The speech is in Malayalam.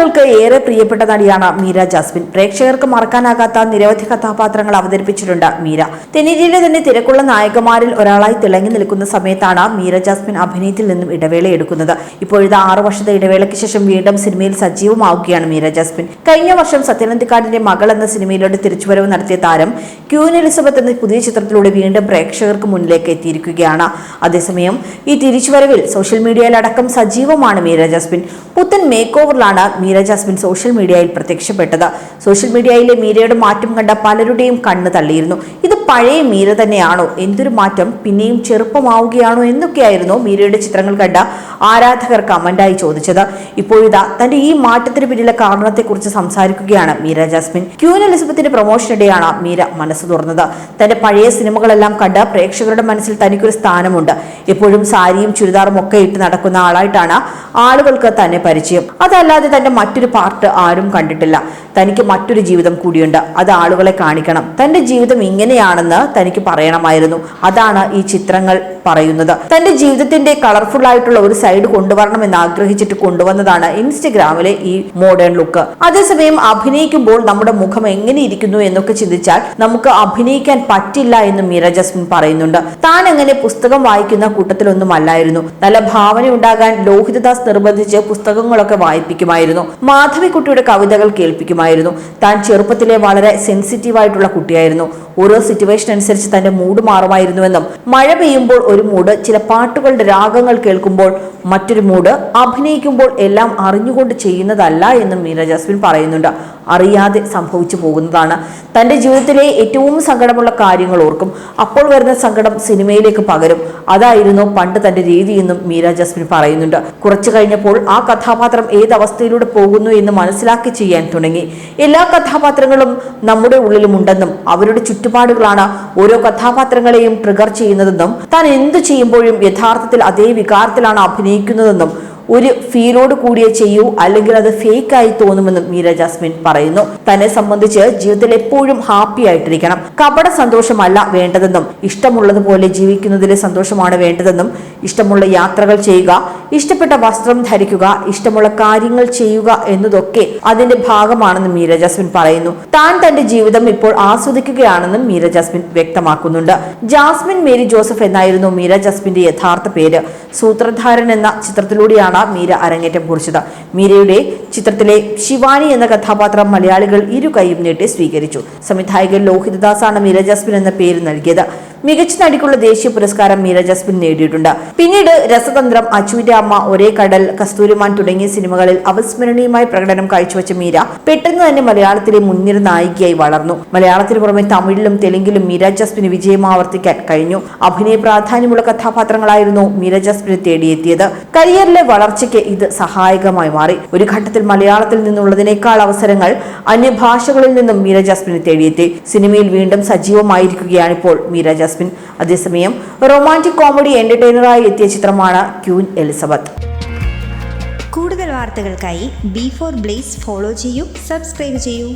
മലയാളികൾക്ക് ഏറെ പ്രിയപ്പെട്ട നടിയാണ് മീര ജാസ്മിൻ. പ്രേക്ഷകർക്ക് മറക്കാനാകാത്ത നിരവധി കഥാപാത്രങ്ങൾ അവതരിപ്പിച്ചിട്ടുണ്ട് മീര. തെന്നിന്ത്യയിലെ തന്നെ തിരക്കുള്ള നായകന്മാരിൽ ഒരാളായി തിളങ്ങി നിൽക്കുന്ന സമയത്താണ് മീര ജാസ്മിൻ അഭിനയത്തിൽ നിന്നും ഇടവേള എടുക്കുന്നത്. ഇപ്പോഴത്തെ ആറു വർഷത്തെ ഇടവേളയ്ക്ക് ശേഷം വീണ്ടും സിനിമയിൽ സജീവമാവുകയാണ് മീര ജാസ്മിൻ. കഴിഞ്ഞ വർഷം സത്യനന്ദിക്കാടിന്റെ മകൾ എന്ന സിനിമയിലൂടെ തിരിച്ചുവരവ് നടത്തിയ താരം ക്യൂൻ എലിസബത്ത് എന്ന പുതിയ ചിത്രത്തിലൂടെ വീണ്ടും പ്രേക്ഷകർക്ക് മുന്നിലേക്ക് എത്തിയിരിക്കുകയാണ്. അതേസമയം ഈ തിരിച്ചുവരവിൽ സോഷ്യൽ മീഡിയയിലടക്കം സജീവമാണ് മീര ജാസ്മിൻ. പുത്തൻ മേക്ക് ഓവറിലാണ് മീര ജാസ്മിൻ സോഷ്യൽ മീഡിയയിൽ പ്രത്യക്ഷപ്പെട്ടത്. സോഷ്യൽ മീഡിയയിലെ മീരയുടെ മാറ്റം കണ്ട പലരുടെയും കണ്ണ് തള്ളിയിരുന്നു. ഇത് പഴയ മീര തന്നെയാണോ? എന്തൊരു മാറ്റം? പിന്നെയും ചെറുപ്പമാവുകയാണോ? എന്നൊക്കെയായിരുന്നു മീരയുടെ ചിത്രങ്ങൾ കണ്ട ആരാധകർ കമന്റായി ചോദിച്ചത്. ഇപ്പോഴിതാ തന്റെ ഈ മാറ്റത്തിന് പിന്നിലെ കാരണത്തെക്കുറിച്ച് സംസാരിക്കുകയാണ് മീര ജാസ്മിൻ. ക്യൂൻ എലിസബത്തിന്റെ പ്രൊമോഷനിടെയാണ് മീര മനസ്സ് തുറന്നത്. തന്റെ പഴയ സിനിമകളെല്ലാം കണ്ട് പ്രേക്ഷകരുടെ മനസ്സിൽ തനിക്കൊരു സ്ഥാനമുണ്ട്. എപ്പോഴും സാരിയും ചുരിദാറും ഒക്കെ ഇട്ട് നടക്കുന്ന ആളായിട്ടാണ് ആളുകൾക്ക് തന്നെ പരിചയം. അതല്ലാതെ തന്റെ മറ്റൊരു പാർട്ട് ആരും കണ്ടിട്ടില്ല. തനിക്ക് മറ്റൊരു ജീവിതം കൂടിയുണ്ട്. അത് ആളുകളെ കാണിക്കണം. തന്റെ ജീവിതം ഇങ്ങനെയാണെന്ന് തനിക്ക് പറയണമായിരുന്നു. അതാണ് ഈ ചിത്രങ്ങൾ. പറയുന്നത്. തന്റെ ജീവിതത്തിന്റെ കളർഫുൾ ആയിട്ടുള്ള ഒരു സൈഡ് കൊണ്ടുവരണമെന്ന് ആഗ്രഹിച്ചിട്ട് കൊണ്ടുവന്നതാണ് ഇൻസ്റ്റഗ്രാമിലെ ഈ മോഡേൺ ലുക്ക് അതേസമയം അഭിനയിക്കുമ്പോൾ നമ്മുടെ മുഖം എങ്ങനെ ഇരിക്കുന്നു എന്നൊക്കെ ചിന്തിച്ചാൽ നമുക്ക് അഭിനയിക്കാൻ പറ്റില്ല എന്ന് മീര ജസ്മിൻ പറയുന്നുണ്ട്. താൻ അങ്ങനെ പുസ്തകം വായിക്കുന്ന കൂട്ടത്തിലൊന്നും അല്ലായിരുന്നു. നല്ല ഭാവന ഉണ്ടാകാൻ ലോഹിതദാസ് നിർബന്ധിച്ച് പുസ്തകങ്ങളൊക്കെ വായിപ്പിക്കുമായിരുന്നു. മാധവിക്കുട്ടിയുടെ കവിതകൾ കേൾപ്പിക്കുമായിരുന്നു. താൻ ചെറുപ്പത്തിലെ വളരെ സെൻസിറ്റീവ് ആയിട്ടുള്ള കുട്ടിയായിരുന്നു. ഓരോ സിറ്റുവേഷൻ അനുസരിച്ച് തന്റെ മൂഡ് മാറുമായിരുന്നുവെന്നും മഴ പെയ്യുമ്പോൾ ഒരു മൂഡ് ചില പാട്ടുകളുടെ രാഗങ്ങൾ കേൾക്കുമ്പോൾ മറ്റൊരു മൂഡ് അഭിനയിക്കുമ്പോൾ എല്ലാം അറിഞ്ഞുകൊണ്ട് ചെയ്യുന്നതല്ല എന്നും മീര ജസ്മിൻ പറയുന്നുണ്ട്. അറിയാതെ സംഭവിച്ചു പോകുന്നതാണ്. തന്റെ ജീവിതത്തിലെ ഏറ്റവും സങ്കടമുള്ള കാര്യങ്ങൾ ഓർക്കും. അപ്പോൾ വരുന്ന സങ്കടം സിനിമയിലേക്ക് പകരും. അതായിരുന്നു പണ്ട് തന്റെ രീതിയെന്നും മീര ജസ്മിൻ പറയുന്നുണ്ട്. കുറച്ചു കഴിഞ്ഞപ്പോൾ ആ കഥാപാത്രം ഏത് പോകുന്നു എന്ന് മനസ്സിലാക്കി ചെയ്യാൻ തുടങ്ങി. എല്ലാ കഥാപാത്രങ്ങളും നമ്മുടെ ഉള്ളിലുമുണ്ടെന്നും അവരുടെ ചുറ്റുപാടുകളാണ് ഓരോ കഥാപാത്രങ്ങളെയും ട്രിഗർ ചെയ്യുന്നതെന്നും താൻ എന്തു ചെയ്യുമ്പോഴും യഥാർത്ഥത്തിൽ അതേ വികാരത്തിലാണ് അഭിനയിക്കുന്നതെന്നും ഒരു ഫീലോട് കൂടിയേ ചെയ്യൂ അല്ലെങ്കിൽ അത് ഫേക്ക് ആയി തോന്നുമെന്നും മീര ജാസ്മിൻ പറയുന്നു. തന്നെ സംബന്ധിച്ച് ജീവിതത്തിൽ എപ്പോഴും ഹാപ്പി ആയിട്ടിരിക്കണം. കപട സന്തോഷമല്ല വേണ്ടതെന്നും ഇഷ്ടമുള്ളതുപോലെ ജീവിക്കുന്നതിലെ സന്തോഷമാണ് വേണ്ടതെന്നും ഇഷ്ടമുള്ള യാത്രകൾ ചെയ്യുക ഇഷ്ടപ്പെട്ട വസ്ത്രം ധരിക്കുക ഇഷ്ടമുള്ള കാര്യങ്ങൾ ചെയ്യുക എന്നതൊക്കെ അതിന്റെ ഭാഗമാണെന്ന് മീര ജസ്മിൻ പറയുന്നു. താൻ തന്റെ ജീവിതം ഇപ്പോൾ ആസ്വദിക്കുകയാണെന്നും മീര ജസ്മിൻ വ്യക്തമാക്കുന്നുണ്ട്. ജാസ്മിൻ മേരി ജോസഫ് എന്നായിരുന്നു മീര ജസ്മിന്റെ യഥാർത്ഥ പേര്. സൂത്രധാരൻ എന്ന ചിത്രത്തിലൂടെയാണ് മീര അരങ്ങേറ്റം കുറിച്ചത്. മീരയുടെ ചിത്രത്തിലെ ശിവാനി എന്ന കഥാപാത്രം മലയാളികൾ ഇരു കൈയും നീട്ടി സ്വീകരിച്ചു. സംവിധായകൻ ലോഹിതദാസാണ് മീര ജസ്മിൻ എന്ന പേര് നൽകിയത്. മികച്ച നടിക്കുള്ള ദേശീയ പുരസ്കാരം മീര ജസ്മിൻ നേടിയിട്ടുണ്ട്. പിന്നീട് രസതന്ത്രം അച്ചുവിന്റെ അമ്മ ഒരേ കടൽ കസ്തൂരിമാൻ തുടങ്ങിയ സിനിമകളിൽ അവിസ്മരണീയമായ പ്രകടനം കാഴ്ചവെച്ച മീര പെട്ടെന്ന് തന്നെ മലയാളത്തിലെ മുൻനിര നായികയായി വളർന്നു. മലയാളത്തിന് പുറമെ തമിഴിലും തെലുങ്കിലും മീര ജസ്മിന് വിജയം ആവർത്തിക്കാൻ കഴിഞ്ഞു. അഭിനയ പ്രാധാന്യമുള്ള കഥാപാത്രങ്ങളായിരുന്നു മീര ജസ്മിന് തേടിയെത്തിയത്. കരിയറിലെ വളർച്ചയ്ക്ക് ഇത് സഹായകമായി മാറി. ഒരു ഘട്ടത്തിൽ മലയാളത്തിൽ നിന്നുള്ളതിനേക്കാൾ അവസരങ്ങൾ അന്യഭാഷകളിൽ നിന്നും മീര ജസ്മിന് തേടിയെത്തി. സിനിമയിൽ വീണ്ടും സജീവമായിരിക്കുകയാണിപ്പോൾ മീര മീര ജാസ്മിൻ. അതേസമയം റൊമാന്റിക് കോമഡി എന്റർടൈനറായി എത്തിയ ചിത്രമാണ് ക്യൂൻ എലിസബത്ത്. കൂടുതൽ വാർത്തകൾക്കായി ബി ഫോർ ബ്ലേസ് ഫോളോ ചെയ്യൂ സബ്സ്ക്രൈബ് ചെയ്യൂ.